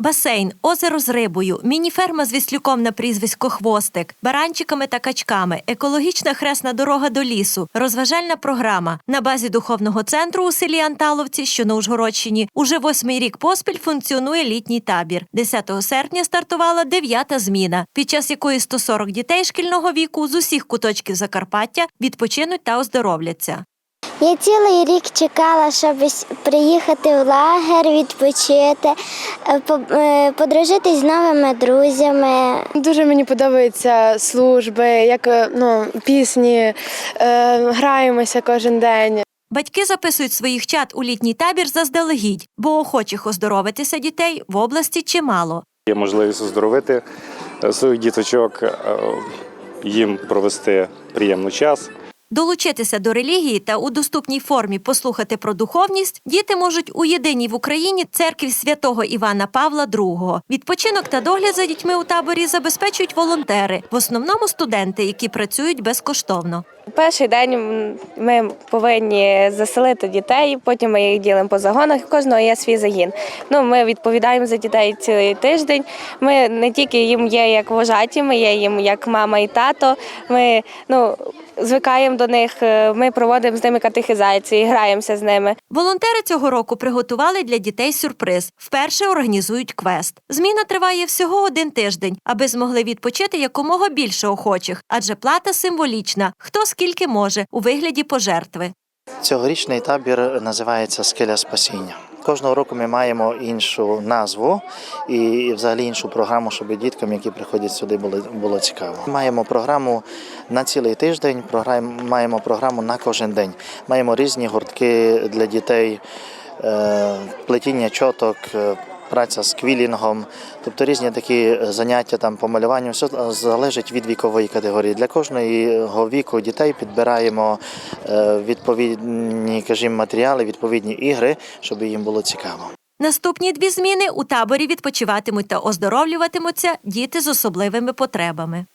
Басейн, озеро з рибою, мініферма з віслюком на прізвисько Хвостик, баранчиками та качками, екологічна хресна дорога до лісу, розважальна програма на базі духовного центру у селі Анталовці, що на Ужгородщині. Уже восьмий рік поспіль функціонує літній табір. 10 серпня стартувала дев'ята зміна, під час якої 140 дітей шкільного віку з усіх куточків Закарпаття відпочинуть та оздоровляться. Я цілий рік чекала, щоб приїхати в лагер, відпочити, е, по- е, подружитись з новими друзями. Дуже мені подобаються служби, як е, ну, пісні, граємося кожен день. Батьки записують своїх чат у літній табір заздалегідь, бо охочих оздоровитися дітей в області чимало. Є можливість оздоровити своїх діточок, їм провести приємний час. Долучитися до релігії та у доступній формі послухати про духовність діти можуть у єдиній в Україні церкві святого Івана Павла II. Відпочинок та догляд за дітьми у таборі забезпечують волонтери, в основному студенти, які працюють безкоштовно. Перший день ми повинні заселити дітей, потім ми їх ділимо по загонах. У кожного є свій загін. Ну, ми відповідаємо за дітей цілий тиждень. Ми не тільки їм є як вожаті, ми є їм як мама і тато. Ми ну, звикаємо до них, е, ми проводимо з ними катехізації, граємося з ними. Волонтери цього року приготували для дітей сюрприз. Вперше організують квест. Зміна триває всього один тиждень, аби змогли відпочити якомога більше охочих, адже плата символічна. Хто скільки може у вигляді пожертви. Цьогорічний табір називається Скеля спасіння. Кожного року ми маємо іншу назву і взагалі іншу програму, щоб діткам, які приходять сюди, було, було цікаво. Маємо програму на цілий тиждень, маємо програму на кожен день. Маємо різні гуртки для дітей, е, плетіння чоток, е, праця з квілінгом, тобто різні такі заняття там по малюванню. Все залежить від вікової категорії. Для кожного віку дітей підбираємо е, відповідні, кажімо, матеріали, відповідні ігри, щоб їм було цікаво. Наступні дві зміни у таборі відпочиватимуть та оздоровлюватимуться діти з особливими потребами.